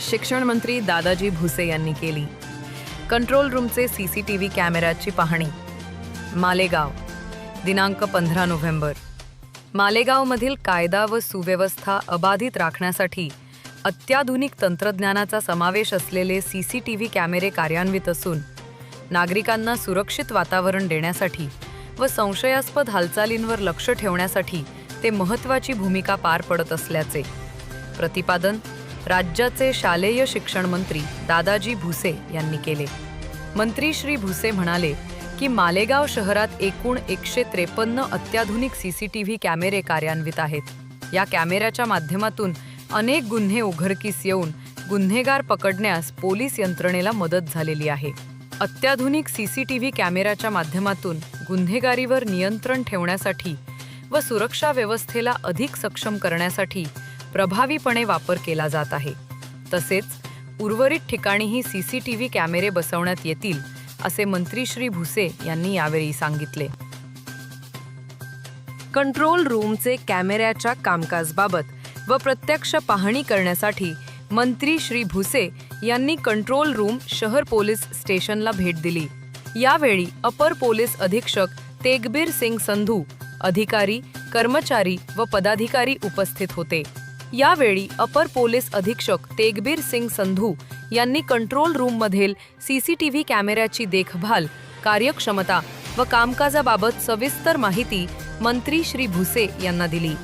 शिक्षण मंत्री दादाजी भुसे यांनी केली. कंट्रोल रूमचे सी सी टी व्ही कॅमेऱ्याची पाहणी. मालेगाव दिनांक पंधरा नोव्हेंबर. मालेगावमधील कायदा व सुव्यवस्था अबाधित राखण्यासाठी अत्याधुनिक तंत्रज्ञानाचा समावेश असलेले सी सी टी व्ही कॅमेरे कार्यान्वित असून नागरिकांना सुरक्षित वातावरण देण्यासाठी व संशयास्पद हालचालींवर लक्ष ठेवण्यासाठी ते महत्त्वाची भूमिका पार पडत असल्याचे. प्रतिपादन राज्याचे शालेय शिक्षण मंत्री दादाजी भुसे यांनी केले. मंत्री श्री भुसे म्हणाले की मालेगाव शहरात एकूण एकशे त्रेपन्न अत्याधुनिक सी सी टी व्ही कॅमेरे कार्यान्वित आहेत. या कॅमेऱ्याच्या माध्यमातून अनेक गुन्हे उघडकीस येऊन गुन्हेगार पकडण्यास पोलीस यंत्रणेला मदत झालेली आहे. अत्याधुनिक सी सी टी व्ही कॅमेऱ्याच्या माध्यमातून गुन्हेगारीवर नियंत्रण ठेवण्यासाठी व सुरक्षा व्यवस्थेला अधिक सक्षम करण्यासाठी प्रभावीपणे वापर केला जात आहे. तसेच उर्वरित ठिकाणीही सी सी टी व्ही कॅमेरे बसवण्यात येतील असे मंत्री श्री भुसे यांनी यावेळी सांगितले. कंट्रोल रूमचे कॅमेऱ्याच्या कामकाजबाबत व प्रत्यक्ष पाहणी करण्यासाठी मंत्री श्री भुसे यांनी कंट्रोल रूम शहर पोलीस स्टेशनला भेट दिली. यावेळी अपर पोलीस अधीक्षक तेगबीर सिंग संधू अधिकारी कर्मचारी व पदाधिकारी उपस्थित होते. यावेळी अपर पोलीस अधीक्षक तेगबीर सिंग संधू यांनी कंट्रोल रूममधील सीसीटीव्ही कॅमेऱ्याची देखभाल कार्यक्षमता व कामकाजाबाबत सविस्तर माहिती मंत्री श्री भुसे यांना दिली.